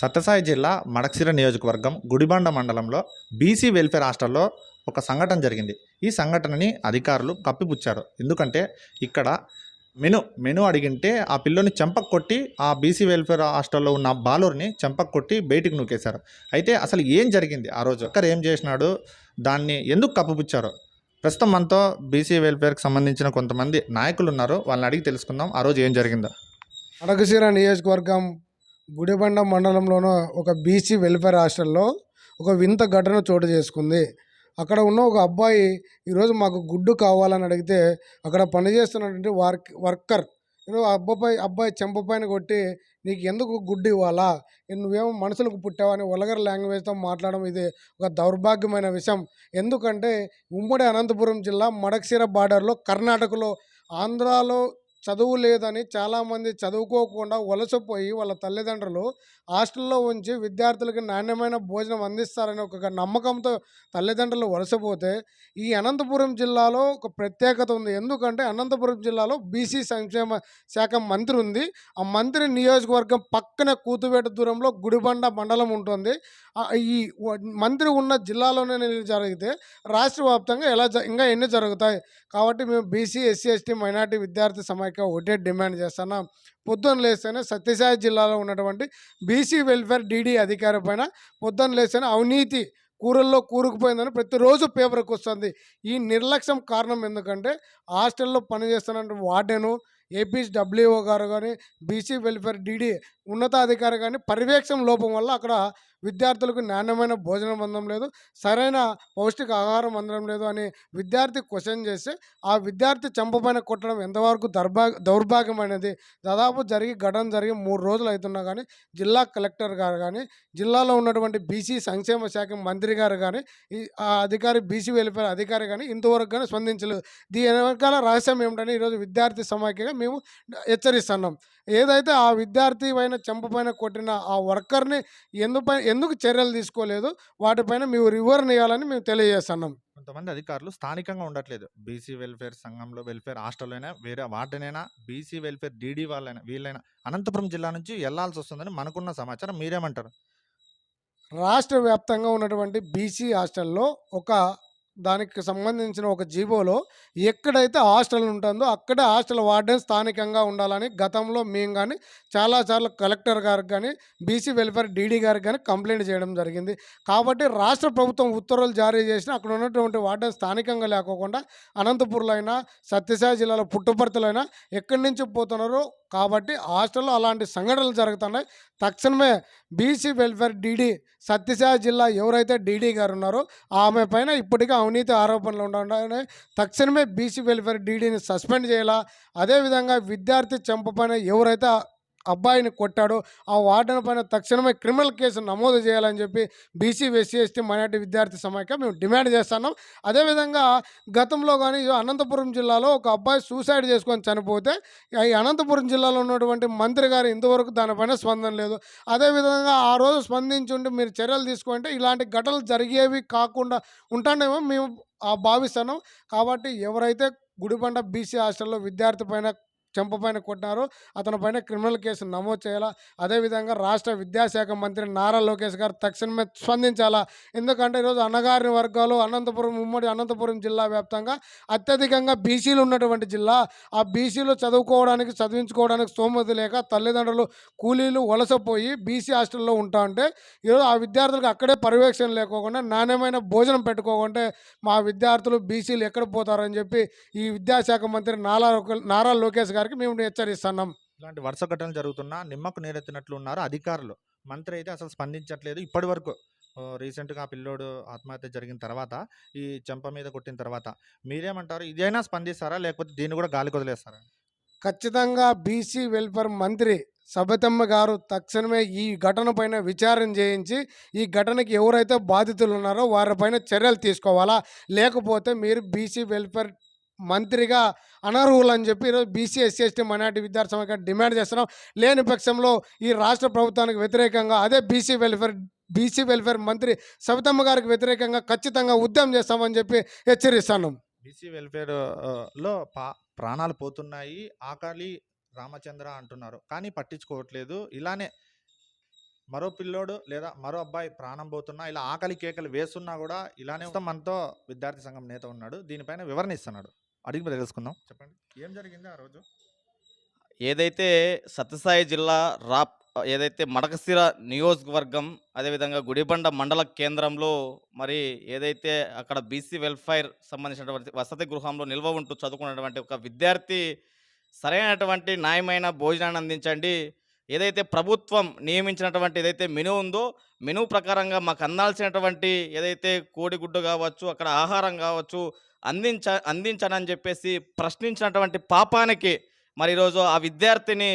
సత్యసాయి జిల్లా మడక్సిర నియోజకవర్గం గుడిబండ మండలంలో బీసీ వెల్ఫేర్ హాస్టల్లో ఒక సంఘటన జరిగింది. ఈ సంఘటనని అధికారులు కప్పిపుచ్చారు. ఎందుకంటే ఇక్కడ మెను మెను అడిగింటే ఆ పిల్లోని చెంపకు కొట్టి ఆ బీసీ వెల్ఫేర్ హాస్టల్లో ఉన్న బాలుర్ని చెంపకు కొట్టి బయటికి నూకేశారు. అయితే అసలు ఏం జరిగింది ఆ రోజు? అక్కడ ఏం చేసినాడు? దాన్ని ఎందుకు కప్పిపుచ్చారు? ప్రస్తుతం మనతో బీసీ వెల్ఫేర్కి సంబంధించిన కొంతమంది నాయకులు ఉన్నారు. వాళ్ళని అడిగి తెలుసుకుందాం. ఆ రోజు ఏం జరిగిందో. అడగసీర నియోజకవర్గం గుడిబండ మండలంలోని ఒక బీసీ వెల్ఫేర్ హాస్టల్లో ఒక వింత ఘటన చోటు చేసుకుంది. అక్కడ ఉన్న ఒక అబ్బాయి ఈరోజు మాకు గుడ్డు కావాలని అడిగితే అక్కడ పనిచేస్తున్నటువంటి వర్క్ వర్కర్ ఏదో ఆ అబ్బాయి అబ్బాయి చెంప పైన కొట్టి నీకు ఎందుకు గుడ్డు ఇవ్వాలా? నువ్వేమో మనుషులకు పుట్టావని వలగర్ లాంగ్వేజ్తో మాట్లాడడం ఇది ఒక దౌర్భాగ్యమైన విషయం. ఎందుకంటే ఉమ్మడి అనంతపురం జిల్లా మడక్సిర బార్డర్లో కర్ణాటకలో ఆంధ్రాలో చదువు లేదని చాలామంది చదువుకోకుండా వలసపోయి వాళ్ళ తల్లిదండ్రులు హాస్టల్లో ఉంచి విద్యార్థులకు నాణ్యమైన భోజనం అందిస్తారని ఒక నమ్మకంతో తల్లిదండ్రులు వలసపోతే ఈ అనంతపురం జిల్లాలో ఒక ప్రత్యేకత ఉంది. ఎందుకంటే అనంతపురం జిల్లాలో బీసీ సంక్షేమ శాఖ మంత్రి ఉంది. ఆ మంత్రి నియోజకవర్గం పక్కన కూతువేట దూరంలో గుడిబండ మండలం ఉంటుంది. ఈ మంత్రి ఉన్న జిల్లాలోనే నేను జరిగితే రాష్ట్ర వ్యాప్తంగా ఎలా జ- ఇంకా ఎన్ని జరుగుతాయి? కాబట్టి మేము బీసీ ఎస్సీ ఎస్టీ మైనార్టీ విద్యార్థి సమైక్య ఒకటే డిమాండ్ చేస్తున్నాం. పొద్దున్న లేస్తేనే సత్యసాయి జిల్లాలో ఉన్నటువంటి బీసీ వెల్ఫేర్ డీడీ అధికారి పైన పొద్దున్న లేస్తేనే అవినీతి కూరల్లో కూరుకుపోయిందని ప్రతిరోజు పేపర్కి వస్తుంది. ఈ నిర్లక్ష్యం కారణం ఎందుకంటే హాస్టల్లో పనిచేస్తున్న వార్డెను ఏపీస్ డబ్ల్యూఓ గారు కానీ బీసీ వెల్ఫేర్ డీడీ ఉన్నతాధికారి కానీ పర్యవేక్షణ లోపం వల్ల అక్కడ విద్యార్థులకు నాణ్యమైన భోజనం అందడం లేదు సరైన పౌష్టిక ఆహారం అందడం లేదు అని విద్యార్థి క్వశ్చన్ చేస్తే ఆ విద్యార్థి చెంపపైన కొట్టడం ఎంతవరకు దర్భా దౌర్భాగ్యం అనేది? దాదాపు జరిగి ఘటన జరిగి మూడు రోజులు అవుతున్నా కానీ జిల్లా కలెక్టర్ గారు కానీ జిల్లాలో ఉన్నటువంటి బీసీ సంక్షేమ శాఖ మంత్రి గారు కానీ ఆ అధికారి బీసీ వెల్ఫేర్ అధికారి కానీ ఇంతవరకు కానీ స్పందించలేదు. దీని వెనకాల రహస్యం ఏమిటని ఈరోజు విద్యార్థి సమాఖ్యగా మేము హెచ్చరిస్తున్నాం. ఏదైతే ఆ విద్యార్థి పైన చెంప పైన కొట్టిన ఆ వర్కర్ని ఎందుపై ఎందుకు చర్యలు తీసుకోలేదు? వాటిపైన మేము వివరణ ఇవ్వాలని మేము తెలియజేస్తున్నాం. కొంతమంది అధికారులు స్థానికంగా ఉండట్లేదు. బీసీ వెల్ఫేర్ సంఘంలో వెల్ఫేర్ హాస్టల్లోనే వేరే వార్డెనైనా బీసీ వెల్ఫేర్ డీడీ వాళ్ళైనా వీళ్ళైనా అనంతపురం జిల్లా నుంచి వెళ్ళాల్సి వస్తుందని మనకున్న సమాచారం మీరేమంటారు? రాష్ట్ర వ్యాప్తంగా ఉన్నటువంటి బీసీ హాస్టల్లో ఒక దానికి సంబంధించిన ఒక జీవోలో ఎక్కడైతే హాస్టల్ ఉంటుందో అక్కడే హాస్టల్ వార్డెన్ స్థానికంగా ఉండాలని గతంలో మేము కానీ చాలాసార్లు కలెక్టర్ గారికి కానీ బీసీ వెల్ఫేర్ డీడీ గారికి కానీ కంప్లైంట్ చేయడం జరిగింది. కాబట్టి రాష్ట్ర ప్రభుత్వం ఉత్తర్వులు జారీ చేసిన అక్కడ ఉన్నటువంటి వార్డెన్ స్థానికంగా లేకోకుండా అనంతపూర్లో అయినా సత్యసాయి జిల్లాలో పుట్టపర్తిలో అయినా ఎక్కడి నుంచి పోతున్నారో కాబట్టి హాస్టల్లో అలాంటి సంఘటనలు జరుగుతున్నాయి. తక్షణమే బీసీ వెల్ఫేర్ డీడీ సత్యసాయి జిల్లా ఎవరైతే డీడీ గారు ఉన్నారో ఆమె పైన ఇప్పటికే అవినీతి ఆరోపణలు ఉండగానే తక్షణమే బీసీ వెల్ఫేర్ డీడీని సస్పెండ్ చేయాలా? అదేవిధంగా విద్యార్థి చెంప పైన ఎవరైతే అబ్బాయిని కొట్టాడో ఆ వార్డెన్ పైన తక్షణమే క్రిమినల్ కేసు నమోదు చేయాలని చెప్పి బీసీ ఎస్సీ ఎస్టీ మైనార్టీ విద్యార్థి సమాఖ్య మేము డిమాండ్ చేస్తున్నాం. అదేవిధంగా గతంలో కానీ అనంతపురం జిల్లాలో ఒక అబ్బాయి సూసైడ్ చేసుకొని చనిపోతే ఈ అనంతపురం జిల్లాలో ఉన్నటువంటి మంత్రి గారు ఇంతవరకు దానిపైన స్పందన లేదు. అదేవిధంగా ఆ రోజు స్పందించుండి మీరు చర్యలు తీసుకుంటే ఇలాంటి ఘటనలు జరిగేవి కాకుండా ఉంటానేమో మేము భావిస్తున్నాం. కాబట్టి ఎవరైతే గుడిబండ బీసీ హాస్టల్లో విద్యార్థి పైన చెంప పైన కొట్టినారో. అతని పైన క్రిమినల్ కేసు నమోదు చేయాలా? అదేవిధంగా రాష్ట్ర విద్యాశాఖ మంత్రి నారా లోకేష్ గారు తక్షణమే స్పందించాలా? ఎందుకంటే ఈరోజు అన్నగారిన వర్గాలు అనంతపురం ఉమ్మడి అనంతపురం జిల్లా వ్యాప్తంగా అత్యధికంగా బీసీలు ఉన్నటువంటి జిల్లా. ఆ బీసీలు చదువుకోవడానికి చదివించుకోవడానికి స్తోమత లేక తల్లిదండ్రులు కూలీలు వలసపోయి బీసీ హాస్టల్లో ఉంటా ఉంటే ఈరోజు ఆ విద్యార్థులకు అక్కడే పర్యవేక్షణ లేకోకుండా నాణ్యమైన భోజనం పెట్టుకోకుంటే మా విద్యార్థులు బీసీలు ఎక్కడ పోతారని చెప్పి ఈ విద్యాశాఖ మంత్రి నారా నారా లోకేష్ గారికి మేము హెచ్చరిస్తున్నాం ఇలాంటి వరుస ఘటనలు జరుగుతున్నా నిమ్మకు నీరెత్తినట్లు ఉన్నారు అధికారులు. మంత్రి అయితే అసలు స్పందించట్లేదు. ఇప్పటి వరకు రీసెంట్గా ఆ పిల్లోడు ఆత్మహత్య జరిగిన తర్వాత ఈ చెంప మీద కొట్టిన తర్వాత మీరేమంటారు? ఇదైనా స్పందిస్తారా? లేకపోతే దీన్ని కూడా గాలి వదిలేస్తారా? ఖచ్చితంగా బీసీ వెల్ఫేర్ మంత్రి సబతమ్మ గారు తక్షణమే ఈ ఘటన పైన విచారణ చేయించి ఈ ఘటనకి ఎవరైతే బాధితులు ఉన్నారో వారిపైన చర్యలు తీసుకోవాలా? లేకపోతే మీరు బీసీ వెల్ఫేర్ మంత్రిగా అనర్హులు అని చెప్పి ఈరోజు బీసీ ఎస్సీ ఎస్టీ మైనార్టీ విద్యార్థి సమాఖ్య డిమాండ్ చేస్తున్నాం. లేని పక్షంలో ఈ రాష్ట్ర ప్రభుత్వానికి వ్యతిరేకంగా అదే బీసీ వెల్ఫేర్ బీసీ వెల్ఫేర్ మంత్రి సబితమ్మ గారికి వ్యతిరేకంగా ఖచ్చితంగా ఉద్యమం చేస్తామని చెప్పి హెచ్చరిస్తున్నాం. బీసీ వెల్ఫేర్ ఆ, లో పా ప్రాణాలు పోతున్నాయి. ఆకలి రామచంద్ర అంటున్నారు. కానీ పట్టించుకోవట్లేదు. ఇలానే మరో పిల్లోడు లేదా మరో అబ్బాయి ప్రాణం పోతున్నా ఇలా ఆకలి కేకలు వేస్తున్నా కూడా ఇలానే మనతో విద్యార్థి సంఘం నేత ఉన్నాడు. దీనిపైన వివరణ ఇస్తున్నాడు. అడిగి తెలుసుకుందాం. చెప్పండి. ఏం జరిగింది ఆ రోజు? ఏదైతే సత్యసాయి జిల్లా రాప్ ఏదైతే మడకశిర నియోజకవర్గం అదేవిధంగా గుడిబండ మండల కేంద్రంలో మరి ఏదైతే అక్కడ బీసీ వెల్ఫేర్ సంబంధించినటువంటి వసతి గృహంలో నిల్వ ఉంటూ చదువుకున్నటువంటి ఒక విద్యార్థి సరైనటువంటి న్యాయమైన భోజనాన్ని అందించండి. ఏదైతే ప్రభుత్వం నియమించినటువంటి ఏదైతే మెనూ ఉందో మెనూ ప్రకారంగా మాకు అందాల్సినటువంటి ఏదైతే కోడిగుడ్డు కావచ్చు అక్కడ ఆహారం కావచ్చు అందించ అందించనని చెప్పేసి ప్రశ్నించినటువంటి పాపానికి మరి ఈరోజు ఆ విద్యార్థిని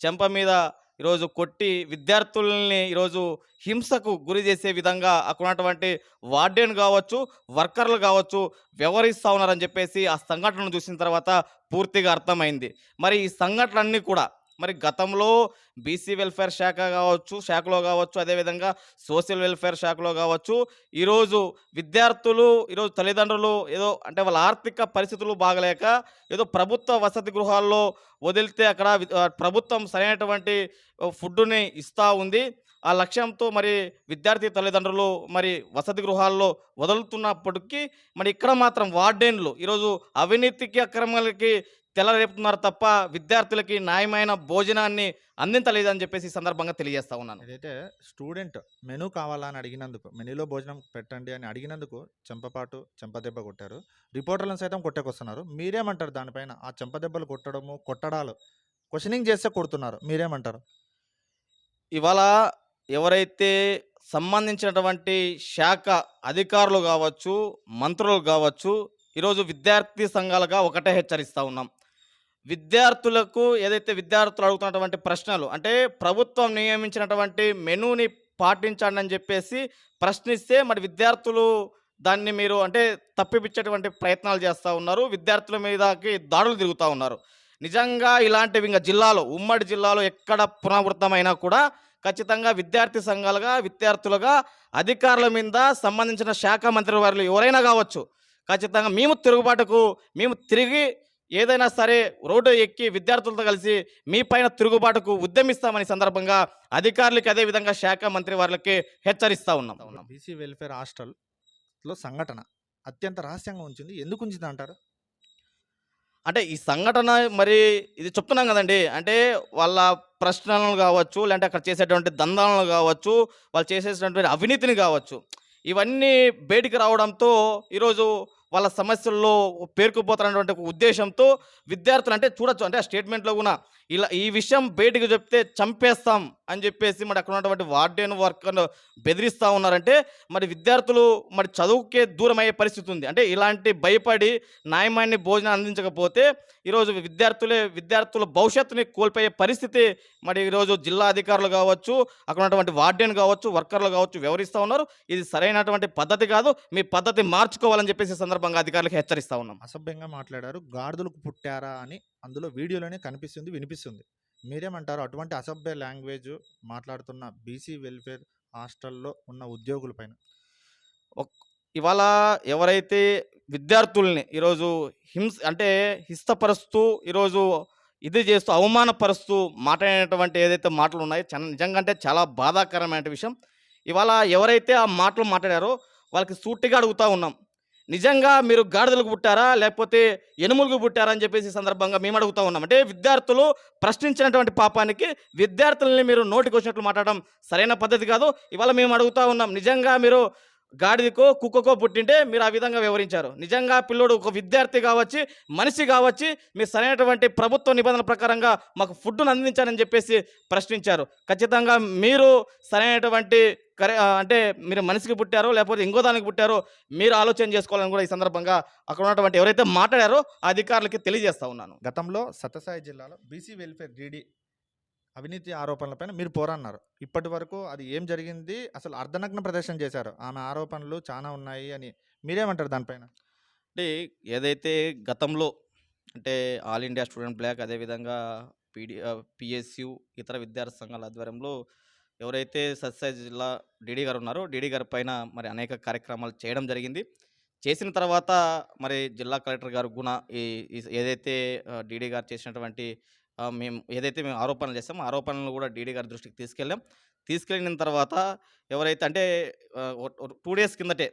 చెంప మీద ఈరోజు కొట్టి విద్యార్థుల్ని ఈరోజు హింసకు గురి చేసే విధంగా అక్కడ ఉన్నటువంటి వార్డెన్ కావచ్చు వర్కర్లు కావచ్చు వ్యవహరిస్తూ ఉన్నారని చెప్పేసి ఆ సంఘటనను చూసిన తర్వాత పూర్తిగా అర్థమైంది. మరి ఈ సంఘటనలన్నీ కూడా మరి గతంలో బీసీ వెల్ఫేర్ శాఖ కావచ్చు శాఖలో కావచ్చు అదేవిధంగా సోషల్ వెల్ఫేర్ శాఖలో కావచ్చు ఈరోజు విద్యార్థులు ఈరోజు తల్లిదండ్రులు ఏదో అంటే వాళ్ళ ఆర్థిక పరిస్థితులు బాగలేక ఏదో ప్రభుత్వ వసతి గృహాల్లో వదిలితే అక్కడ ప్రభుత్వం సరైనటువంటి ఫుడ్డుని ఇస్తూ ఉంది. ఆ లక్ష్యంతో మరి విద్యార్థి తల్లిదండ్రులు మరి వసతి గృహాల్లో వదులుతున్నప్పటికీ మరి ఇక్కడ మాత్రం వార్డెన్లు ఈరోజు అవినీతికి అక్రమాలకి తెల్లరేపుతున్నారు తప్ప విద్యార్థులకి న్యాయమైన భోజనాన్ని అందించలేదని చెప్పేసి ఈ సందర్భంగా తెలియజేస్తా ఉన్నాను. ఏదైతే స్టూడెంట్ మెనూ కావాలా అని అడిగినందుకు మెనూలో భోజనం పెట్టండి అని అడిగినందుకు చెంపపాటు చెంపదెబ్బ కొట్టారు. రిపోర్టర్లను సైతం కొట్టేకొస్తున్నారు. మీరేమంటారు దానిపైన? ఆ చెంపదెబ్బలు కొట్టడము కొట్టడాలు క్వశ్చనింగ్ చేస్తే కొడుతున్నారు. మీరేమంటారు? ఇవాళ ఎవరైతే సంబంధించినటువంటి శాఖ అధికారులు కావచ్చు మంత్రులు కావచ్చు ఈరోజు విద్యార్థి సంఘాలుగా ఒకటే హెచ్చరిస్తూ ఉన్నాం. విద్యార్థులకు ఏదైతే విద్యార్థులు అడుగుతున్నటువంటి ప్రశ్నలు అంటే ప్రభుత్వం నియమించినటువంటి మెనూని పాటించండి అని చెప్పేసి ప్రశ్నిస్తే మరి విద్యార్థులు దాన్ని మీరు అంటే తప్పిపించేటువంటి ప్రయత్నాలు చేస్తూ ఉన్నారు. విద్యార్థుల మీదకి దాడులు తిరుగుతూ ఉన్నారు. నిజంగా ఇలాంటివి ఇంకా జిల్లాలో ఉమ్మడి జిల్లాలో ఎక్కడ పునరావృతమైనా కూడా ఖచ్చితంగా విద్యార్థి సంఘాలుగా విద్యార్థులుగా అధికారుల మీద సంబంధించిన శాఖ మంత్రి వారు ఎవరైనా కావచ్చు ఖచ్చితంగా మేము తిరుగుబాటుకు మేము తిరిగి ఏదైనా సరే రోడ్డు ఎక్కి విద్యార్థులతో కలిసి మీ పైన తిరుగుబాటుకు ఉద్యమిస్తామని సందర్భంగా అధికారులకి అదేవిధంగా శాఖ మంత్రి వారికి హెచ్చరిస్తా ఉన్నాం. బీసీ వెల్ఫేర్ హాస్టల్లో సంఘటన అత్యంత రహస్యంగా ఉంచింది. ఎందుకు ఉంచింది అంటారు? అంటే ఈ సంఘటన మరి ఇది చెప్తున్నాం కదండి. అంటే వాళ్ళ ప్రశ్నలు కావచ్చు లేదంటే అక్కడ చేసేటువంటి దందాలను కావచ్చు వాళ్ళు చేసేటువంటి అవినీతిని కావచ్చు ఇవన్నీ బయటికి రావడంతో ఈరోజు వాళ్ళ సమస్యల్లో పేరుకుపోతున్నటువంటి ఉద్దేశంతో విద్యార్థులు అంటే చూడొచ్చు. అంటే ఆ స్టేట్మెంట్లో కూడా ఇలా ఈ విషయం బయటికి చెప్తే చంపేస్తాం అని చెప్పేసి మరి అక్కడ ఉన్నటువంటి వార్డెన్ వర్కర్ను బెదిరిస్తూ ఉన్నారంటే మరి విద్యార్థులు మరి చదువుకే దూరం అయ్యే పరిస్థితి ఉంది. అంటే ఇలాంటి భయపడి న్యాయమాన్ని భోజనం అందించకపోతే ఈరోజు విద్యార్థులే విద్యార్థుల భవిష్యత్తుని కోల్పోయే పరిస్థితి మరి ఈరోజు జిల్లా అధికారులు కావచ్చు అక్కడ ఉన్నటువంటి వార్డెన్ కావచ్చు వర్కర్లు కావచ్చు వ్యవహరిస్తూ ఉన్నారు. ఇది సరైనటువంటి పద్ధతి కాదు. మీ పద్ధతి మార్చుకోవాలని చెప్పేసి సందర్భంగా అధికారులకు హెచ్చరిస్తా ఉన్నాం. అసభ్యంగా మాట్లాడారు. గాడిదలకు పుట్టారా అని అందులో వీడియోలోనే కనిపిస్తుంది వినిపిస్తుంది. మీరేమంటారు? అటువంటి అసభ్య లాంగ్వేజ్ మాట్లాడుతున్న బీసీ వెల్ఫేర్ హాస్టల్లో ఉన్న ఉద్యోగులపైన ఇవాళ ఎవరైతే విద్యార్థుల్ని ఈరోజు హింస అంటే హిస్తపరుస్తూ ఈరోజు ఇది చేస్తూ అవమానపరుస్తూ మాట్లాడేటువంటి ఏదైతే మాటలు ఉన్నాయో చాలా నిజంగా అంటే చాలా బాధాకరమైన విషయం. ఇవాళ ఎవరైతే ఆ మాటలు మాట్లాడారో వాళ్ళకి సూటిగా అడుగుతూ ఉన్నాం. నిజంగా మీరు గాడిదలకు పుట్టారా? లేకపోతే ఎనుములకు పుట్టారా? అని చెప్పేసి సందర్భంగా మేము అడుగుతూ ఉన్నాం. అంటే విద్యార్థులు ప్రశ్నించినటువంటి పాపానికి విద్యార్థులని మీరు నోటికి వచ్చినట్లు మాట్లాడడం సరైన పద్ధతి కాదు. ఇవాళ మేము అడుగుతూ ఉన్నాం నిజంగా మీరు గాడిదకో కుక్కకో పుట్టింటే మీరు ఆ విధంగా వివరించారు. నిజంగా పిల్లోడు ఒక విద్యార్థి కావచ్చు మనిషి కావచ్చు మీరు సరైనటువంటి ప్రభుత్వ నిబంధనల ప్రకారంగా మాకు ఫుడ్ను అందించారని చెప్పేసి ప్రశ్నించారు. ఖచ్చితంగా మీరు సరైనటువంటి కరే అంటే మీరు మనిషికి పుట్టారో లేకపోతే ఇంకో దానికి పుట్టారో మీరు ఆలోచన చేసుకోవాలని కూడా ఈ సందర్భంగా అక్కడ ఉన్నటువంటి ఎవరైతే మాట్లాడారో అధికారులకి తెలియజేస్తా ఉన్నాను. గతంలో సత్యసాయి జిల్లాలో బీసీ వెల్ఫేర్ డీడీ అవినీతి ఆరోపణలపైన మీరు పోరన్నారు ఇప్పటి వరకు అది ఏం జరిగింది? అసలు అర్ధనగ్న ప్రదర్శన చేశారు. ఆమె ఆరోపణలు చాలా ఉన్నాయి అని మీరేమంటారు దానిపైన? అంటే ఏదైతే గతంలో అంటే ఆల్ ఇండియా స్టూడెంట్ బ్లాక్ అదేవిధంగా పీడి పిఎస్యు ఇతర విద్యార్థి సంఘాల ఆధ్వర్యంలో ఎవరైతే సత్సాయి జిల్లా డీడీ గారు ఉన్నారో డీడీ గారి పైన మరి అనేక కార్యక్రమాలు చేయడం జరిగింది. చేసిన తర్వాత మరి జిల్లా కలెక్టర్ గారు గుణ ఈ ఏదైతే డీడీ గారు చేసినటువంటి మేము ఏదైతే మేము ఆరోపణలు చేస్తామో ఆరోపణలు కూడా డీడీ గారి దృష్టికి తీసుకెళ్ళాం. తీసుకెళ్ళిన తర్వాత ఎవరైతే అంటే టూ డేస్ కిందటే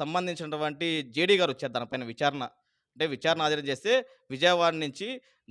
సంబంధించినటువంటి జేడీ గారు వచ్చారు దానిపైన విచారణ. అంటే విచారణ హాజరు చేస్తే విజయవాడ నుంచి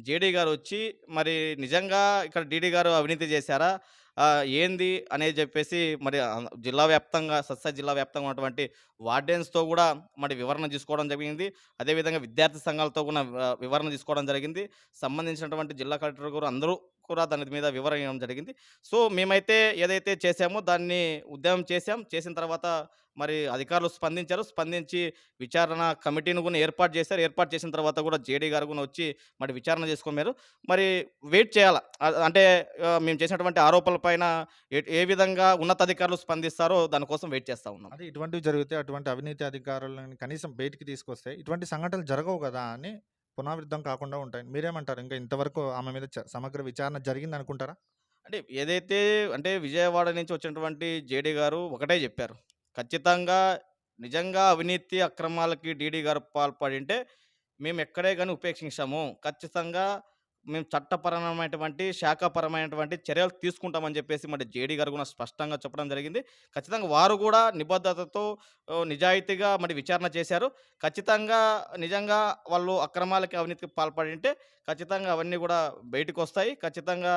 జేడీ గారు వచ్చి మరి నిజంగా ఇక్కడ డీడీ గారు అవినీతి చేశారా? ఆ, ఏంది అనేది చెప్పేసి మరి ఆ, జిల్లా వ్యాప్తంగా సత్సా జిల్లా వ్యాప్తంగా ఉన్నటువంటి వార్డెన్స్తో కూడా మరి వివరణ తీసుకోవడం జరిగింది. అదేవిధంగా విద్యార్థి సంఘాలతో కూడా ఆ, వివరణ తీసుకోవడం జరిగింది. సంబంధించినటువంటి జిల్లా కలెక్టర్ గారు అందరూ కూడా దాని మీద వివరణ జరిగింది. సో మేమైతే ఏదైతే చేసామో దాన్ని ఉద్యమం చేశాం. చేసిన తర్వాత మరి అధికారులు స్పందించారు. స్పందించి విచారణ కమిటీని కూడా ఏర్పాటు చేశారు. ఏర్పాటు చేసిన తర్వాత కూడా జేడీ గారు కూడా వచ్చి మరి విచారణ చేసుకున్నారు. మరి వెయిట్ చేయాలి. అంటే మేము చేసినటువంటి ఆరోపణలపైన ఏ- ఏ విధంగా ఉన్నతాధికారులు స్పందిస్తారో దానికోసం వెయిట్ చేస్తూ ఉన్నాం. అదే ఇటువంటివి జరిగితే అటువంటి అవినీతి అధికారులను కనీసం బయటికి తీసుకొస్తే ఇటువంటి సంఘటనలు జరగవు కదా అని పునరావృతం కాకుండా ఉంటాయి. మీరేమంటారు? ఇంకా ఇంతవరకు ఆమె మీద చ- సమగ్ర విచారణ జరిగింది అనుకుంటారా అంటే ఏదైతే అంటే విజయవాడ నుంచి వచ్చినటువంటి జేడీ గారు ఒకటే చెప్పారు. ఖచ్చితంగా నిజంగా అవినీతి అక్రమాలకి డీడీ గారు పాల్పడింటే మేము ఎక్కడే కానీ ఉపేక్షించాము. ఖచ్చితంగా మేము చట్టపరమైనటువంటి శాఖపరమైనటువంటి చర్యలు తీసుకుంటామని చెప్పేసి మరి జేడీ గారు కూడా స్పష్టంగా చెప్పడం జరిగింది. ఖచ్చితంగా వారు కూడా నిబద్ధతతో నిజాయితీగా మరి విచారణ చేశారు. ఖచ్చితంగా నిజంగా వాళ్ళు అక్రమాలకి అవినీతికి పాల్పడింటే ఖచ్చితంగా అవన్నీ కూడా బయటకు వస్తాయి ఖచ్చితంగా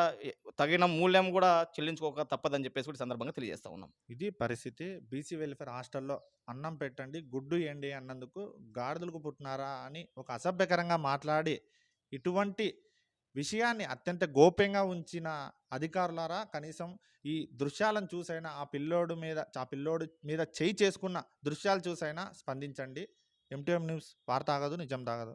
తగిన మూల్యం కూడా చెల్లించుకోక తప్పదని చెప్పేసి కూడా సందర్భంగా తెలియజేస్తా ఉన్నాం. ఇది పరిస్థితి. బీసీ వెల్ఫేర్ హాస్టల్లో అన్నం పెట్టండి గుడ్డు ఏండి అన్నందుకు గాడిదలకు పుట్టినారా అని ఒక అసభ్యకరంగా మాట్లాడి ఇటువంటి విషయాన్ని అత్యంత గోప్యంగా ఉంచిన అధికారులారా కనీసం ఈ దృశ్యాలను చూసైనా ఆ పిల్లోడు మీద ఆ పిల్లోడు మీద చేయి చేసుకున్న దృశ్యాలు చూసైనా స్పందించండి. ఎంటీఎం న్యూస్ వార్త ఆగదు నిజం తాగదు.